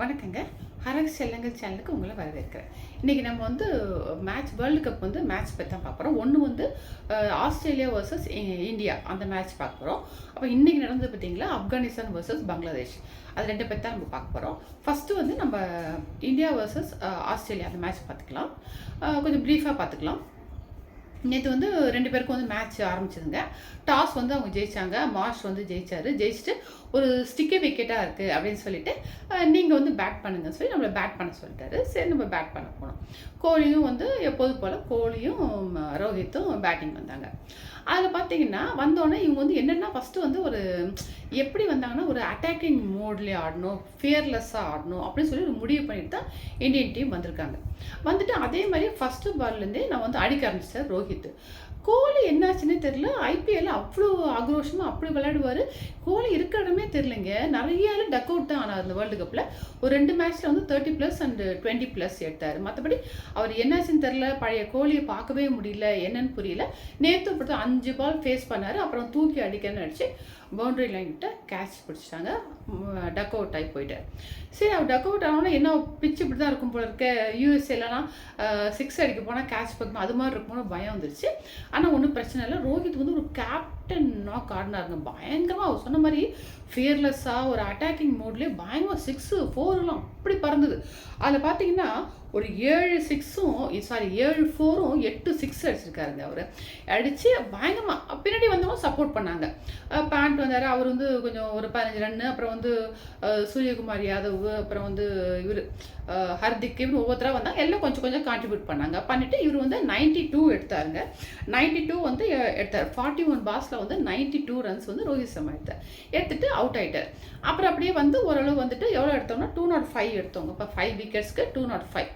வணக்கங்க. ஹரக செல்லங்கள் சேனலுக்கு உங்களை வரவேற்கிறேன். இன்றைக்கி நம்ம வந்து மேட்ச் வேர்ல்டு கப் வந்து மேட்ச் பற்றி தான் பார்க்குறோம் ஒன்று வந்து ஆஸ்திரேலியா வர்சஸ் இந்தியா அந்த மேட்ச் பார்க்க போகிறோம் அப்போ இன்றைக்கி நடந்தது பார்த்தீங்களா? Afghanistan versus Bangladesh. அது ரெண்டு பேர் தான் நம்ம பார்க்க போகிறோம் ஃபஸ்ட்டு வந்து நம்ம இந்தியா வர்சஸ் ஆஸ்திரேலியா. அந்த மேட்ச் பார்த்துக்கலாம். கொஞ்சம் ப்ரீஃபாக பார்த்துக்கலாம். நேற்று வந்து ரெண்டு பேருக்கும் வந்து மேட்ச் ஆரம்பிச்சதுங்க. டாஸ் வந்து அவங்க ஜெயிச்சாங்க. மார்ஷ் வந்து ஜெயிச்சாரு. ஜெயிச்சுட்டு ஒரு ஸ்டிக்கே விக்கெட்டாக இருக்குது அப்படின்னு சொல்லிட்டு நீங்கள் வந்து பேட் பண்ணுங்கன்னு சொல்லி நம்மளை பேட் பண்ண சொல்லிட்டாரு. சரி நம்ம பேட் பண்ண போனோம் கோலியும் வந்து எப்போதும் போல் கோலியும் ரோஹித்தும் பேட்டிங் வந்தாங்க. அதில் பார்த்தீங்கன்னா வந்தோடனே இவங்க வந்து என்னென்னா ஃபஸ்ட்டு வந்து ஒரு எப்படி வந்தாங்கன்னா ஒரு அட்டாக்கிங் மோட்லேயே ஆடணும் ஃபியர்லெஸ்ஸாக ஆடணும் அப்படின்னு சொல்லி ஒரு முடிவு பண்ணிட்டு தான் இந்தியன் டீம் வந்திருக்காங்க. வந்துட்டு அதே மாதிரி ஃபஸ்ட்டு பால்லேருந்தே நான் வந்து அடிக்க ஆரம்பிச்சிட்டேன் ரோஹித். पुरोहित கோலி என்னாச்சுன்னே தெரில ஐபிஎல் அவ்வளோ ஆக்ரோஷமாக அப்படி விளையாடுவார். கோலி இருக்கிற இடமே தெரிலங்க நிறைய டக் அவுட் தான் ஆனார் அந்த வேர்ல்டு கப்பில் ஒரு ரெண்டு மேட்ச்சில் வந்து thirty plus and twenty plus எடுத்தார். மற்றபடி அவர் என்னாச்சுன்னு தெரில பழைய கோலியை பார்க்கவே முடியல. என்னன்னு புரியல. நேற்று இப்படி அஞ்சு பால் ஃபேஸ் பண்ணார். அப்புறம் தூக்கி அடிக்கன்னு அடிச்சு பவுண்டரி லைன் கிட்ட கேட்ச் பிடிச்சிட்டாங்க. டக் அவுட் ஆகி போயிட்டார். சரி அவர் டக் அவுட் ஆனோன்னா என்ன பிச்சு இப்படி தான் இருக்கும் போல இருக்க. யூஎஸ்ஏலலாம் சிக்ஸ் அடிக்க போனால் கேட்ச் பார்க்கணும் அது மாதிரி இருக்கும்னு பயம் வந்துருச்சு. ஆனால் ஒன்றும் பிரச்சனை இல்லை. ரோஹித் வந்து ஒரு கேப் நாக் ஆடினாருங்க பயங்கரமாக அவர் சொன்ன மாதிரி ஃபியர்லெஸ்ஸாக ஒரு அட்டாக்கிங் மோட்லேயே பயங்கரமாக சிக்ஸு ஃபோர்லாம் அப்படி பறந்தது. அதில் பார்த்தீங்கன்னா ஒரு ஏழு சிக்ஸும் சாரி ஏழு ஃபோரும் எட்டு சிக்ஸ் அடிச்சிருக்காருங்க அவர். அடித்து பயங்கரமாக பின்னாடி வந்தவங்க சப்போர்ட் பண்ணாங்க. பேண்ட் வந்தார். அவர் வந்து கொஞ்சம் ஒரு பதினஞ்சு ரன்னு அப்புறம் வந்து சூரியகுமார் யாதவ் அப்புறம் வந்து இவர் ஹர்திக் இவர் ஒவ்வொருத்தராக வந்தாங்க எல்லாம் கொஞ்சம் கொஞ்சம் கான்ட்ரிபியூட் பண்ணாங்க. பண்ணிவிட்டு இவர் வந்து நைன்டி டூ எடுத்தாருங்க. நைன்டி டூ வந்து எடுத்தார். ஃபார்ட்டி ஒன் பாஸில் வந்து நைன்டி டூ ரன்ஸ் வந்து ரோஹித் சர்மா எடுத்தார். எடுத்துட்டு அவுட் ஆகிட்டார் அப்புறம் அப்படியே வந்து ஓரளவு வந்துட்டு எவ்வளோ எடுத்தோம்னா டூ நாட் ஃபைவ் எடுத்தோங்க இப்போ ஃபைவ் விக்கெட்ஸ்க்கு டூ நாட் ஃபைவ்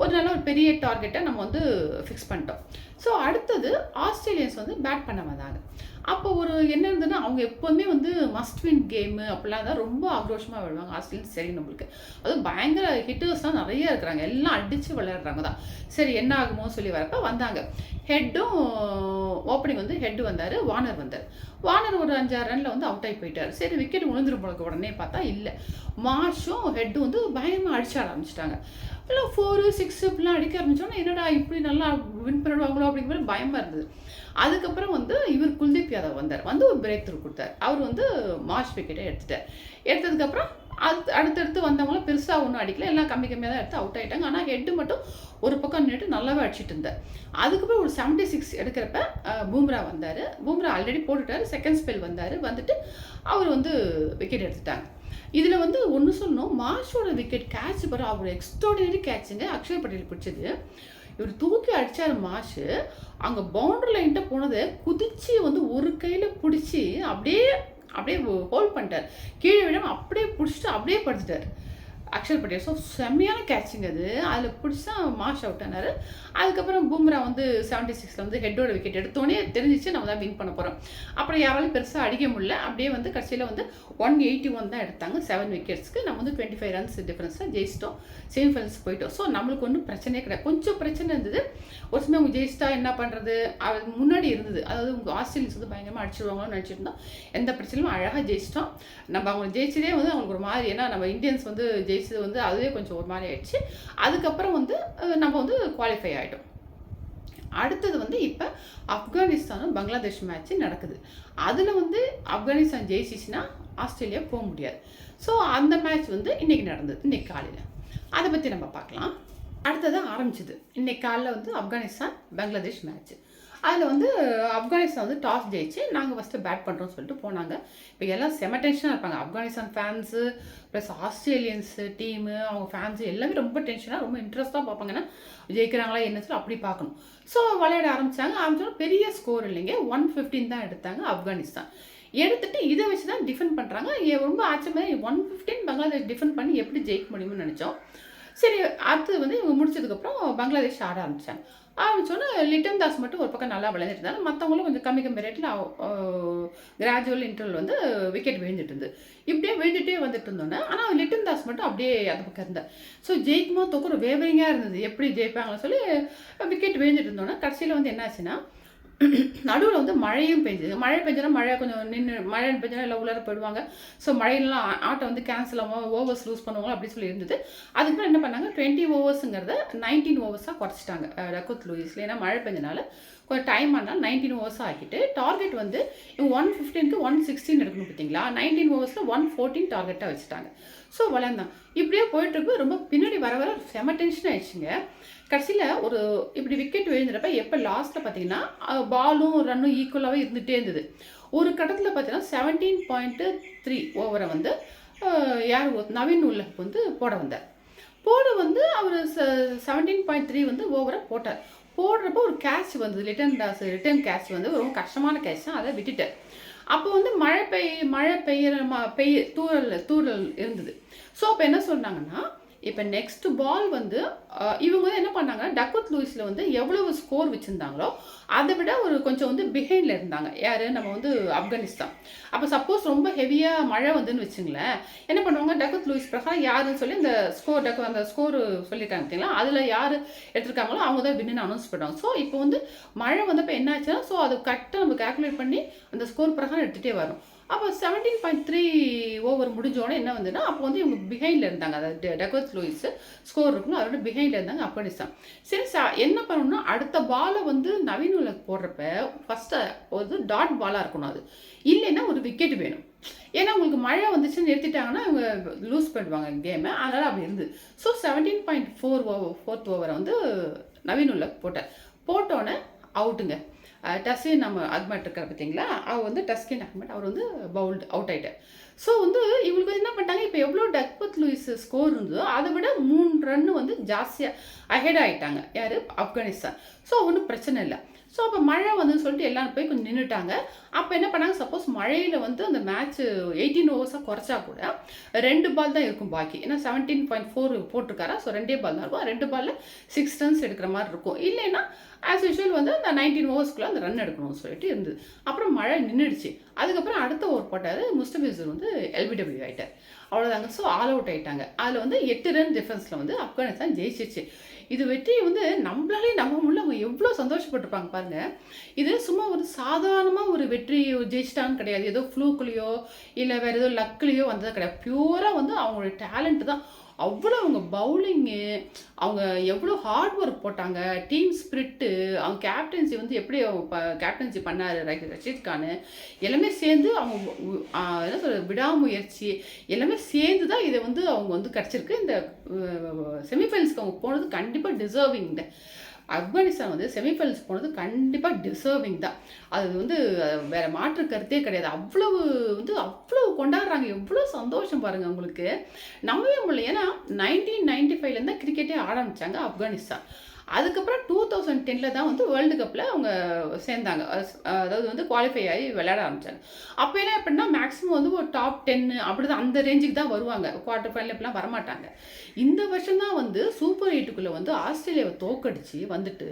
ஒரு நல்ல ஒரு பெரிய டார்கெட்டை நம்ம வந்து ஃபிக்ஸ் பண்ணிட்டோம். ஸோ அடுத்தது ஆஸ்திரேலியன்ஸ் வந்து பேட் பண்ண வந்தாங்க. அப்போ ஒரு என்ன இருந்ததுன்னா அவங்க எப்போவுமே வந்து மஸ்ட் வின் கேமு அப்படிலாம் தான் ரொம்ப ஆக்ரோஷமாக விளையாடுவாங்க. ஆஸ்திரேலியன் சரி நம்மளுக்கு. அதுவும் பயங்கர ஹிட்டர்ஸ்லாம் நிறைய இருக்கிறாங்க. எல்லாம் அடித்து விளையாடுறாங்க தான். சரி என்ன ஆகுமோ சொல்லி வரப்ப வந்தாங்க. ஹெட்டும் ஓப்பனிங் வந்து ஹெட் வந்தார் வார்னர் வந்தார். வார்னர் ஒரு அஞ்சாறு ரனில் வந்து அவுட் ஆகி போயிட்டார். சரி விக்கெட் விழுந்துரும் போனக்கு உடனே பார்த்தா இல்லை. மார்ஷும் ஹெட்டும் வந்து பயங்கரமாக அடிச்ச ஆரம்பிச்சிட்டாங்க. இல்லை ஃபோரு சிக்ஸ் இப்படிலாம் அடிக்க ஆரம்பிச்சோன்னா என்னடா இப்படி நல்லா வின் பண்ணிடுவாங்களோ அப்படிங்கிற மாதிரி பயமாக இருந்தது. அதுக்கப்புறம் வந்து இவர் குல்தீப் யாதவ் வந்தார். வந்து ஒரு பிரேக் த்ரூ கொடுத்தார். அவர் வந்து மார்ச் விக்கெட்டை எடுத்துட்டார். எடுத்ததுக்கப்புறம் அடுத்து அடுத்தடுத்து வந்தவங்களும் பெருசாக ஒன்றும் அடிக்கல. எல்லாம் கம்மி கம்மியாக தான் எடுத்து அவுட் ஆகிட்டாங்க ஆனால் ஹெட்டு மட்டும் ஒரு பக்கம் நின்றுட்டு நல்லாவே அடிச்சிட்டு இருந்தார். அதுக்கப்புறம் ஒரு செவன்ட்டி சிக்ஸ் எடுக்கிறப்ப பூம்ரா வந்தார். பூம்ரா ஆல்ரெடி போட்டுட்டார். செகண்ட் ஸ்பெல் வந்தார். வந்துட்டு அவர் வந்து விக்கெட் எடுத்துட்டாங்க. இதில் வந்து ஒன்று சொல்லணும். மார்ஷோட விக்கெட் கேட்ச் பாரு அவர் எக்ஸ்ட்ராடினரி கேட்சுங்க அக்ஷய் பட்டேல் பிடிச்சது. இவர் தூக்கி அடித்தார் மாஷு அங்கே பவுண்டரி லைன்ட்ட போனதை குதிச்சு வந்து ஒரு கையில் பிடிச்சி அப்படியே அப்படியே ஹோல்ட் பண்ணிட்டார். கீழே விடாமல் அப்படியே பிடிச்சிட்டு அப்படியே படுத்துட்டார். அக்ஷர் பட்டேல். ஸோ செம்மையான கேட்சிங் அது. அதில் பிடிச்சா மாஷ் அவுட் ஆனார். அதுக்கப்புறம் பூம்ரா வந்து செவன்ட்டி சிக்ஸில் வந்து ஹெட்டோட விக்கெட் எடுத்தோடனே தெரிஞ்சிச்சு நம்ம தான் வின் பண்ண போகிறோம் அப்புறம் யாராலையும் பெருசாக அடிக்க முடியல. அப்படியே வந்து கடைசியில் வந்து ஒன் எயிட்டி ஒன் தான் எடுத்தாங்க. செவன் விக்கெட்ஸ்க்கு நம்ம வந்து டுவெண்ட்டி ஃபைவ் ரன்ஸ் டிஃப்ரென்ஸாக ஜெயிச்சிட்டோம். செமிஃபைனல்ஸ் போயிட்டோம். ஸோ நம்மளுக்கு ஒன்றும் பிரச்சனையே கிடையாது. கொஞ்சம் பிரச்சனை இருந்தது. ஒரு சமயம் அவங்க ஜெயிச்சிட்டா என்ன பண்ணுறது அது முன்னாடி இருந்தது. அதாவது உங்கள் ஆஸ்திரேலியன்ஸ் வந்து பயங்கரமாக அடிச்சிடுவாங்கன்னு நினச்சிருந்தோம் எந்த பிரச்சனையும் அழகாக ஜெயிச்சிட்டோம். நம்ம அவங்க ஜெயிச்சதே வந்து அவங்களுக்கு ஒரு மாதிரி. ஏன்னா நம்ம இந்தியன்ஸ் வந்து ஜெயிச்சது வந்து அதுவே கொஞ்சம் ஒரு மாதிரி ஆயிடுச்சு. அதுக்கப்புறம் வந்து நம்ம வந்து குவாலிஃபை ஆகிட்டோம் அடுத்தது வந்து இப்போ ஆப்கானிஸ்தானும் பங்களாதேஷ் மேட்ச்சு நடக்குது. அதில் வந்து ஆப்கானிஸ்தான் ஜெயிச்சிச்சுன்னா ஆஸ்திரேலியா போக முடியாது. ஸோ அந்த மேட்ச் வந்து இன்றைக்கி நடந்தது இன்றைக்கி காலையில். அதை பற்றி நம்ம பார்க்கலாம். அடுத்தது ஆரம்பிச்சது. இன்றைக்கி காலையில் வந்து ஆப்கானிஸ்தான் பங்களாதேஷ் மேட்ச் அதில் வந்து ஆப்கானிஸ்தான் வந்து டாஸ் ஜெயிச்சு நாங்கள் ஃபஸ்ட்டு பேட் பண்ணுறோம்னு சொல்லிட்டு போனாங்க. இப்போ எல்லாம் செம டென்ஷனாக இருப்பாங்க. Afghanistan fans plus Australians team அவங்க ஃபேன்ஸு எல்லாமே ரொம்ப டென்ஷனாக ரொம்ப இன்ட்ரெஸ்ட்டாக பார்ப்பாங்கன்னா ஜெயிக்கிறாங்களா என்ன சொல்லி அப்படி பார்க்கணும். ஸோ விளையாட ஆரம்பித்தாங்க ஆரம்பிச்சோன்னா பெரிய ஸ்கோர் இல்லைங்க. ஒன் ஃபிஃப்டீன் தான் எடுத்தாங்க ஆப்கானிஸ்தான். எடுத்துட்டு இதை வச்சு தான் டிஃபெண்ட் பண்ணுறாங்க ரொம்ப ஆச்சரியமாக ஒன் ஃபிஃப்டீன் பங்களாதேஷ் டிஃபெண்ட் பண்ணி எப்படி ஜெயிக்க முடியும்னு நினச்சோம். சரி அடுத்தது வந்து இவங்க முடிச்சதுக்கப்புறம் பங்களாதேஷ் ஆட ஆரம்பித்தாங்க ஆரம்பிச்சோன்னே லிட்டன் தாஸ் மட்டும் ஒரு பக்கம் நல்லா விளையாண்டுட்டு இருந்தாங்க மற்றவங்களும் கொஞ்சம் கம்மி கம்மி ரேட்டில் கிராஜுவல் இன்டர்வல் வந்து விக்கெட் விழுந்துட்டு இருந்து இப்படியே விழுந்துட்டே வந்துட்டு இருந்தோன்னே ஆனால் லிட்டன் தாஸ் மட்டும் அப்படியே அந்த பக்கம் இருந்தார். ஸோ ஜெயிக்குமா தோக்குற வேவரிங்காக இருந்தது. எப்படி ஜெயிப்பாங்கன்னு சொல்லி விக்கெட் விழுந்துட்டு இருந்தோன்னே கடைசியில் வந்து என்னாச்சுன்னா நடுவில் வந்து மழையும் பெஞ்சுது மழை பெஞ்சனா மழை கொஞ்சம் நின்று மழை பெஞ்சனா எல்லாம் உள்ளார போயிடுவாங்க. ஸோ மழையெல்லாம் ஆட்டை வந்து கேன்சல் ஆகும் ஓவர்ஸ் லூஸ் பண்ணுவாங்க அப்படி சொல்லி இருந்தது. அதுக்கப்புறம் என்ன பண்ணாங்க? டுவெண்ட்டி ஓவர்ஸுங்கிறத நைன்டீன் ஓவர்ஸாக குறைச்சிட்டாங்க ரகுத் லூயிஸில் ஏன்னா மழை பெஞ்சனால கொஞ்சம் டைம் ஆனால் நைன்டீன் ஓவர்ஸாக ஆக்கிட்டு டார்கெட் வந்து இவங்க ஒன் ஃபிஃப்டீனுக்கு ஒன் சிக்ஸ்டீன் எடுக்கணும் பார்த்தீங்களா? நைன்டீன் ஓவர்ஸில் ஒன் ஃபோர்டீன் டார்கெட்டாக வச்சுட்டாங்க. ஸோ வளர்ந்தான். இப்படியே போயிட்டு இருக்கு ரொம்ப பின்னாடி வர வர செம டென்ஷன் ஆயிடுச்சுங்க. கடைசியில் ஒரு இப்படி விக்கெட் விழுந்துறப்ப எப்போ லாஸ்ட்டில் பார்த்தீங்கன்னா பாலும் ரன்னும் ஈக்குவலாகவே இருந்துகிட்டே இருந்தது. ஒரு கட்டத்தில் பார்த்தீங்கன்னா செவன்டீன் பாயிண்ட்டு த்ரீ ஓவரை வந்து யார் நவீன் உல்லக் வந்து போட வந்தார். போட வந்து அவர் செவன்டீன் பாயிண்ட் த்ரீ வந்து ஓவரை போட்டார். போடுறப்போ ஒரு கேட்ச் வந்தது. ரிட்டர்ன் டாஸ் ரிட்டர்ன் கேட்ச் வந்து ரொம்ப கஷ்டமான கேட்ச் தான். அதை விட்டுட்டார் அப்போ வந்து மழை பெய் மழை பெய்யுற பெய்ய தூறல் தூறல் இருந்தது. ஸோ அப்போ என்ன சொன்னாங்கன்னா இப்போ நெக்ஸ்ட் பால் வந்து இவங்க வந்து என்ன பண்ணாங்க? டக்வத் லூயிஸில் வந்து எவ்வளவு ஸ்கோர் வச்சுருந்தாங்களோ அதை விட ஒரு கொஞ்சம் வந்து பிஹைண்டில் இருந்தாங்க. யார்? நம்ம வந்து ஆப்கானிஸ்தான். அப்போ சப்போஸ் ரொம்ப ஹெவியாக மழை வந்துன்னு வச்சுங்களேன் என்ன பண்ணுவாங்க? டக்வத் லூயிஸ் பிரகாரம் யாருன்னு சொல்லி அந்த ஸ்கோர் டக் அந்த ஸ்கோர் சொல்லிட்டாங்க பார்த்தீங்களா அதில் யார் எடுத்திருக்காங்களோ அவங்க தான் வின்னு அனௌன்ஸ் பண்ணுவாங்க ஸோ இப்போ வந்து மழை வந்தப்போ என்ன ஆச்சுன்னா ஸோ அது கரெக்டாக நம்ம கால்குலேட் பண்ணி அந்த ஸ்கோர் பிரகாரம் எடுத்துகிட்டே வரும் அப்போ செவன்டீன் பாயிண்ட் த்ரீ ஓவர் முடிஞ்சோடனே என்ன வந்துன்னா அப்போ வந்து இவங்க பிஹைண்டில் இருந்தாங்க. அதாவது டெகோத் லூயிஸ் ஸ்கோர் இருக்கணும் அதோட பிஹைண்டில் இருந்தாங்க ஆப்கானிஸ்தான் சரி சா என்ன பண்ணணும்னா அடுத்த பாலை வந்து நவீன் உலக போடுறப்ப ஃபஸ்ட்டு வந்து டாட் பாலாக இருக்கணும் அது. இல்லைன்னா ஒரு விக்கெட் வேணும். ஏன்னா உங்களுக்கு மழை வந்துச்சுன்னு நிறுத்திட்டாங்கன்னா அவங்க லூஸ் பண்ணுவாங்க கேமை அதனால் அப்படி இருந்து so seventeen point four over fourth ஓவரை வந்து நவீன் உலக் போட்டார். போட்டோன்னே அவுட்டுங்க டஸ்கின் நம்ம அக்மெட் இருக்கார் பார்த்தீங்களா? அவர் வந்து டஸ்கின் அக்மெண்ட் அவர் வந்து பவுல்டு அவுட் ஆகிட்டார் ஸோ வந்து இவங்களுக்கு என்ன பண்ணிட்டாங்க இப்போ எவ்வளோ டக்பத் லூயிஸ் ஸ்கோர் இருந்ததோ அதை விட மூணு ரன் வந்து ஜாஸ்தியாக அஹெட் ஆகிட்டாங்க யார்? ஆப்கானிஸ்தான். ஸோ ஒன்றும் பிரச்சனை இல்லை. ஸோ அப்போ மழை வந்துன்னு சொல்லிட்டு எல்லாரும் போய் கொஞ்சம் நின்றுட்டாங்க அப்போ என்ன பண்ணாங்க? சப்போஸ் மழையில் வந்து அந்த மேட்ச் எயிட்டீன் ஓவர்ஸாக குறைச்சா கூட ரெண்டு பால் தான் இருக்கும் பாக்கி. ஏன்னா செவன்டீன் பாயிண்ட் ஃபோர் போட்டிருக்காரா? ஸோ ரெண்டே பால் தான் இருக்கும். ரெண்டு பாலில் சிக்ஸ் ரன்ஸ் எடுக்கிற மாதிரி இருக்கும். இல்லைன்னா ஆஸ் யூஷுவல் வந்து அந்த நைன்டீன் ஓவர்ஸ்க்குள்ளே அந்த ரன் எடுக்கணும்னு சொல்லிட்டு இருந்தது. அப்புறம் மழை நின்றுடுச்சு அதுக்கப்புறம் அடுத்த ஓவர் போட்டார் முஸ்டபிசர் வந்து எல்பிடபிள்யூ ஆகிட்டார் அவ்வளோதாங்க ஸோ ஆல் அவுட் ஆயிட்டாங்க. அதில் வந்து எட்டு ரன் டிஃபரன்ஸில் வந்து ஆப்கானிஸ்தான் ஜெயிச்சிச்சு இது வெற்றி வந்து நம்மளாலே நம்ப முடியல. அவங்க எவ்வளோ சந்தோஷப்பட்டிருப்பாங்க பாருங்க இது சும்மா ஒரு சாதாரணமாக ஒரு வெற்றி ஜெயிச்சிட்டான்னு கிடையாது. ஏதோ ஃப்ளூக்குலேயோ இல்லை வேறு ஏதோ லக்குலேயோ வந்தது கிடையாது. பியூராக வந்து அவங்களோட டேலண்ட் தான். அவ்வளோ அவங்க பவுலிங்கு அவங்க எவ்வளோ ஹார்ட் ஒர்க் போட்டாங்க. டீம் ஸ்பிரிட்டு அவங்க கேப்டன்சி வந்து எப்படி கேப்டன்சி பண்ணார் ரஷீத் கான் எல்லாமே சேர்ந்து அவங்க என்ன சொல்ற விடாமுயற்சி. எல்லாமே சேர்ந்து தான் இதை வந்து அவங்க வந்து கிடச்சிருக்கு. இந்த செமிஃபைனல்ஸ்க்கு அவங்க போனது கண்டிப்பாக டிசர்விங் ஆப்கானிஸ்தான் வந்து செமிஃபைனல்ஸ் போனது கண்டிப்பாக டிசர்விங் தான். அது வந்து வேறு மாற்று கருத்தே கிடையாது. அவ்வளவு வந்து அவ்வளவு கொண்டாடுறாங்க. எவ்வளோ சந்தோஷம் பாருங்கள் அவங்களுக்கு நம்பவே முடியல. ஏன்னா நைன்டீன் நைன்டி ஃபைவ்லேருந்து தான் கிரிக்கெட்டே ஆரம்பித்தாங்க ஆப்கானிஸ்தான் அதுக்கப்புறம் டூ தௌசண்ட் டெனில் தான் வந்து வேர்ல்டு கப்பில் அவங்க சேர்ந்தாங்க. அதாவது வந்து குவாலிஃபை ஆகி விளையாட ஆரம்பித்தாங்க அப்போயெல்லாம் எப்படின்னா மேக்ஸிமம் வந்து ஒரு டாப் டென்னு அப்படி தான் அந்த ரேஞ்சுக்கு தான் வருவாங்க. குவார்ட்டர் ஃபைனல் இப்படிலாம் வரமாட்டாங்க. இந்த வருஷம் தான் வந்து சூப்பர் எயிட்டுக்குள்ளே வந்து ஆஸ்திரேலியாவை தோக்கடிச்சு வந்துட்டு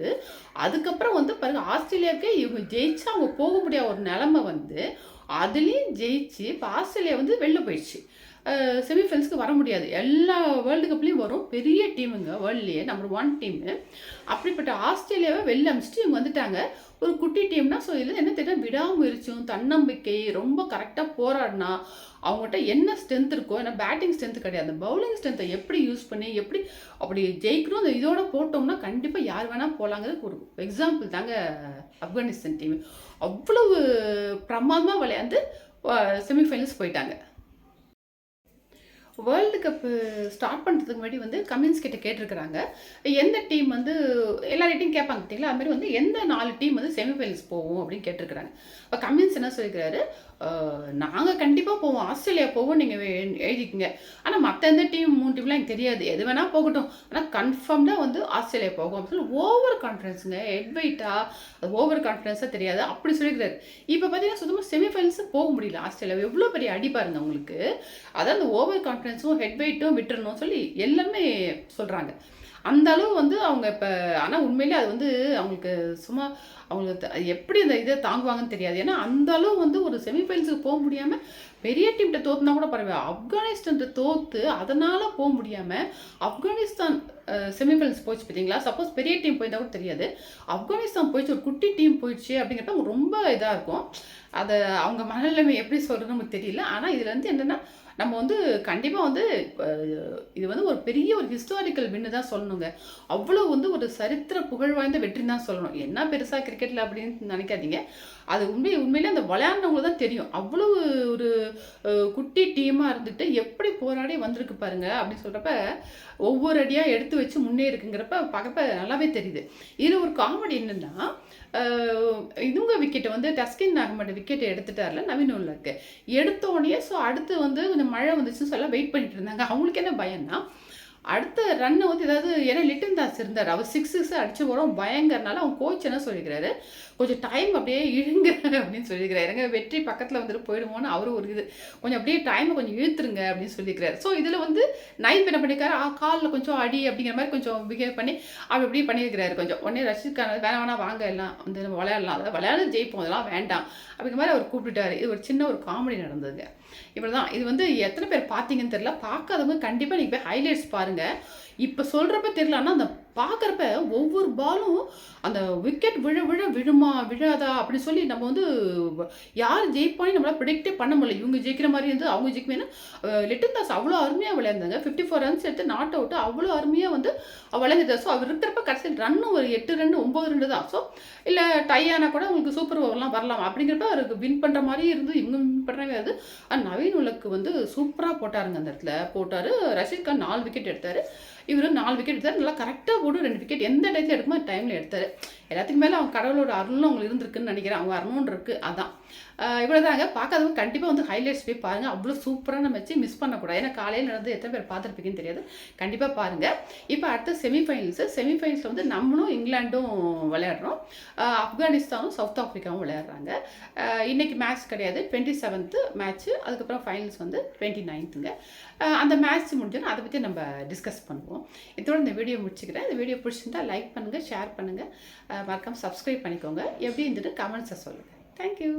அதுக்கப்புறம் வந்து பாருங்க ஆஸ்திரேலியாவுக்கே இவங்க ஜெயிச்சு அவங்க போக முடியாத ஒரு நிலமை வந்து அதுலேயும் ஜெயிச்சு இப்போ ஆஸ்திரேலியா வந்து வெளில போயிடுச்சு. செமிஃபைனல்ஸ்க்கு வர முடியாது. எல்லா வேர்ல்டு கப்லேயும் வரும். பெரிய டீமுங்க வேர்ல்ட்லேயே நம்பர் ஒன் டீமு அப்படிப்பட்ட ஆஸ்திரேலியாவை வெளில அமிச்சிட்டு இவங்க வந்துட்டாங்க. ஒரு குட்டி டீம்னா ஸோ இதில் என்ன தெரியும் விடாமுயற்சியும் தன்னம்பிக்கை ரொம்ப கரெக்டாக போராடினா அவங்ககிட்ட என்ன ஸ்ட்ரென்த் இருக்கோ ஏன்னா பேட்டிங் ஸ்ட்ரென்த் கிடையாது. பவுலிங் ஸ்ட்ரென்த்தை எப்படி யூஸ் பண்ணி எப்படி அப்படி ஜெயிக்கிறோம் அந்த இதோட போட்டோம்னா கண்டிப்பாக யார் வேணால் போகலாங்கிறதுக்கு ஒரு எக்ஸாம்பிள் தாங்க ஆப்கானிஸ்தான் டீம் அவ்வளவு பிரமாதமாக விளையாண்டு செமிஃபைனல்ஸ் போயிட்டாங்க. வேர்ல்டு கப்பு ஸ்டார்ட் பண்ணுறதுக்கு முன்னாடி வந்து கமின்ஸ் கிட்ட கேட்டிருக்கிறாங்க. எந்த டீம் வந்து எல்லார்கிட்டையும் கேட்பாங்க பார்த்தீங்களா மாதிரி வந்து எந்த நாலு டீம் வந்து செமிஃபைனல்ஸ் போவோம் அப்படின்னு கேட்டிருக்கிறாங்க. இப்போ கமின்ஸ் என்ன சொல்லிக்கிறாரு நாங்கள் கண்டிப்பாக போவோம். ஆஸ்திரேலியா போவோம் நீங்கள் எழுதிக்கங்க. ஆனால் மற்ற எந்த டீம் மூணு டீம்லாம் எனக்கு தெரியாது. எது வேணால் போகட்டும். ஆனால் கன்ஃபார்ம்டாக வந்து ஆஸ்திரேலியா போகும். அப்படின்னு சொல்லி ஓவர் கான்ஃபிடன்ஸுங்க எட்வைட்டாக அது ஓவர் கான்ஃபிடன்ஸாக தெரியாது. அப்படி சொல்லிக்கிறாரு இப்போ பார்த்தீங்கன்னா சுத்தமாக செமிஃபைனல்ஸும் போக முடியல ஆஸ்திரேலியா எவ்வளோ பெரிய அடி பாருங்க உங்களுக்கு அதான் அந்த ஓவர் கான்ஃபிடன்ஸ் கான்ஃபிடன்ஸும் ஹெட் வெயிட்டும் விட்டுறணும் சொல்லி எல்லாமே சொல்கிறாங்க அந்த அளவு வந்து அவங்க இப்போ ஆனால் உண்மையிலே அது வந்து அவங்களுக்கு சும்மா அவங்களுக்கு த- எப்படி அந்த இதை தாங்குவாங்கன்னு தெரியாது. ஏன்னா அந்த அளவு வந்து ஒரு செமிஃபைனல்ஸுக்கு போக முடியாமல் பெரிய டீம்கிட்ட தோத்துனா கூட பரவாயில்ல. ஆப்கானிஸ்தான்கிட்ட தோற்று அதனால் போக முடியாமல் ஆப்கானிஸ்தான் செமிஃபைனல்ஸ் போயிடுச்சு பார்த்தீங்களா? சப்போஸ் பெரிய டீம் போயிருந்தா கூட தெரியாது. ஆப்கானிஸ்தான் போயிடுச்சு ஒரு குட்டி டீம் போயிடுச்சு அப்படிங்கிறப்ப ரொம்ப இதாக இருக்கும். அதை அவங்க மனநிலைமை எப்படி சொல்கிறது நமக்கு தெரியல. ஆனால் இதில் வந்து என்னென்னா நம்ம வந்து கண்டிப்பாக வந்து இது வந்து ஒரு பெரிய ஒரு ஹிஸ்டாரிக்கல் வின்னு தான் சொல்லணுங்க. அவ்வளோ வந்து ஒரு சரித்திர புகழ் வாய்ந்த வெற்றின்னு தான் சொல்லணும். என்ன பெருசாக கிரிக்கெட்டில் அப்படின்னு நினைக்காதீங்க. அது உண்மை உண்மையிலே அந்த விளையாடினவங்களுக்கு தான் தெரியும். அவ்வளோ ஒரு குட்டி டீமாக இருந்துட்டு எப்படி போராடி வந்திருக்கு பாருங்க அப்படின்னு சொல்கிறப்ப ஒவ்வொரு அடியாக எடுத்து வச்சு முன்னேறுக்குங்கிறப்ப பார்க்கப்ப நல்லாவே தெரியுது. இதில் ஒரு காமெடி என்னென்னா இவங்க விக்கெட்டை வந்து டஸ்கின் அகமட் விக்கெட்டை எடுத்துட்டார்ல நவீன் உல்லருக்கு எடுத்த உடனே ஸோ அடுத்து வந்து நம்ம மழை வந்துச்சுன்னு சொல்ல வெயிட் பண்ணிட்டு இருந்தாங்க. அவங்களுக்கு என்ன பயம்னா அடுத்த ரன்னை வந்து ஏதாவது ஏன்னா லிட்டன் தாஸ் இருந்தார். அவர் சிக்ஸ் சிக்ஸ் அடிச்சு போகிறோம் பயங்கரனால அவங்க கோச் என்ன சொல்லிக்கிறாரு? கொஞ்சம் டைம் அப்படியே இழுங்க அப்படின்னு சொல்லியிருக்கிறாரு. எங்க வெற்றி பக்கத்தில் வந்துட்டு போயிடுமோன்னு அவரும் ஒரு இது. கொஞ்சம் அப்படியே டைமை கொஞ்சம் இழுத்துருங்க அப்படின்னு சொல்லியிருக்கிறாரு. ஸோ இதில் வந்து நைப் என்ன பண்ணியிருக்காரு? ஆ காலில் கொஞ்சம் அடி அப்படிங்கிற மாதிரி கொஞ்சம் பிஹேவ் பண்ணி அவர் இப்படி பண்ணியிருக்கிறாரு கொஞ்சம். உடனே ரஷித்கான வேணா வேணாம் வாங்க எல்லாம் வந்து நம்ம விளையாடலாம். அதாவது விளையாட ஜெயிப்போம் அதெல்லாம் வேண்டாம். அப்படிங்கிற மாதிரி அவர் கூப்பிட்டுட்டாரு. இது ஒரு சின்ன ஒரு காமெடி நடந்ததுங்க. இவ்வளோ தான் இது வந்து எத்தனை பேர் பார்த்தீங்கன்னு தெரியல. பார்க்காதவங்க கண்டிப்பாக நீங்கள் போய் ஹைலைட்ஸ் பாருங்கள் இப்போ சொல்கிறப்ப தெரியல ஆனால் அந்த பார்க்குறப்ப ஒவ்வொரு பாலும் அந்த விக்கெட் விழ விழ விழுமா விழாதா அப்படின்னு சொல்லி நம்ம வந்து யார் ஜெயிப்பானே நம்மளால் ப்ரிடிக்டே பண்ண முடியல. இவங்க ஜெயிக்கிற மாதிரி இருந்து அவங்க ஜெயிக்குமேனா லிட்டன் தாஸ் அவ்வளோ அருமையாக விளையாண்டாங்க. ஃபிஃப்டி ஃபோர் ரன்ஸ் எடுத்து நாட் அவுட் அவ்வளோ அருமையாக வந்து விளையாண்டுட்டார் ஸோ அவர் இருக்கிறப்ப கடைசியில் ரன்னும் ஒரு எட்டு ரெண்டு ஒம்பது ரெண்டு தான். ஸோ இல்லை டை ஆனால் கூட உங்களுக்கு சூப்பர் ஓவர்லாம் வரலாம். அப்படிங்கிறப்ப அவருக்கு வின் பண்ணுற மாதிரி இருந்து இவங்க வின் பண்ணுறாங்க அது ஆனால் நவீன் உலக்கு வந்து சூப்பராக போட்டாருங்க அந்த இடத்துல. போட்டார். ரஷீத் கான் நாலு விக்கெட் எடுத்தார். இவர் நாலு விக்கெட் எடுத்தார். நல்லா கரெக்டாக போட்டு ரெண்டு விக்கெட் எந்த டயத்தில் எடுக்குமோ டைமில் எடுத்தார். எல்லாத்துக்கும் மேலே அவங்க கடவுளோட அருளும் அவங்களுக்கு இருந்திருக்குன்னு நினைக்கிறேன். அவங்க வரணும்னு இருக்குது அதான். இவ்வளோ தாங்க பார்க்காதவங்க கண்டிப்பாக வந்து ஹைலைட்ஸ் போய் பாருங்கள் அவ்வளோ சூப்பராக நம்ம வச்சு மிஸ் பண்ணக்கூடாது. ஏன்னா காலையில் நடந்து எத்தனை பேர் பார்த்துருப்பீங்கன்னு தெரியாது. கண்டிப்பாக பாருங்கள் இப்போ அடுத்த செமிஃபைனல்ஸு செமிஃபைனல்ஸில் வந்து நம்மளும் இங்கிலாண்டும் விளையாடுறோம். ஆப்கானிஸ்தானும் சவுத் ஆஃப்ரிக்காவும் விளையாடுறாங்க. இன்றைக்கி மேட்ச் கிடையாது. டுவெண்ட்டி செவன்த்து மேட்ச்சு அதுக்கப்புறம் ஃபைனல்ஸ் வந்து டுவெண்ட்டி நைன்த்துங்க அந்த மேட்ச் முடிஞ்சோன்னா அதை பற்றி நம்ம டிஸ்கஸ் பண்ணுவோம். இதோட இந்த வீடியோ முடிச்சுக்கிறேன். இந்த வீடியோ பிடிச்சிருந்தா லைக் பண்ணுங்கள் ஷேர் பண்ணுங்கள் மறக்காம சப்ஸ்கிரைப் பண்ணிக்கோங்க. எப்படி இருந்துட்டு கமெண்ட்ஸை சொல்லுங்கள் தேங்க்யூ